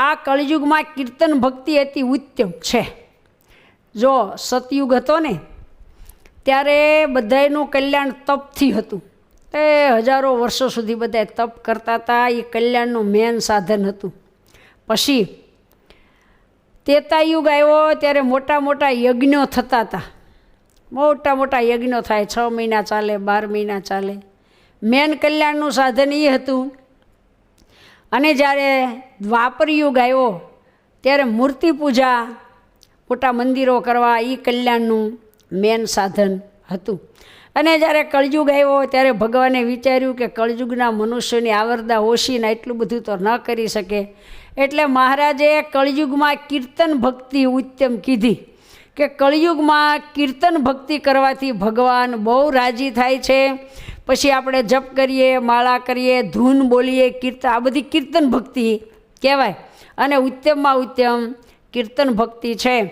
આ કળિયુગમાં કીર્તન ભક્તિ અતિ ઉત્તમ છે. જો સતયુગ હતો ને, ત્યારે બધાયનું કલ્યાણ તપથી હતું. એ હજારો વર્ષો સુધી બધા તપ કરતા હતા, એ કલ્યાણનું મેન સાધન હતું. પછી તેતાયુગ આવ્યો, ત્યારે મોટા મોટા યજ્ઞો થતા હતા. મોટા મોટા યજ્ઞો થાય, છ મહિના ચાલે, બાર મહિના ચાલે. મેન કલ્યાણનું સાધન એ હતું અને જ્યારે દ્વાપર યુગ આવ્યો, ત્યારે મૂર્તિ પૂજા મોટા મંદિરો કરવા એ કલ્યાણનું મેન સાધન હતું. અને જ્યારે કળયુગ આવ્યો, ત્યારે ભગવાને વિચાર્યું કે કળયુગના મનુષ્યની આવરદા ઓછીને એટલું બધું તો ન કરી શકે. એટલે મહારાજે કળયુગમાં કીર્તન ભક્તિ ઉત્તમ કીધી કે કળયુગમાં કીર્તન ભક્તિ કરવાથી ભગવાન બહુ રાજી થાય છે. પછી આપણે જપ કરીએ, માળા કરીએ, ધૂન બોલીએ, કીર્તન, આ બધી કીર્તન ભક્તિ કહેવાય. અને ઉત્તમમાં ઉત્તમ કીર્તન ભક્તિ છે.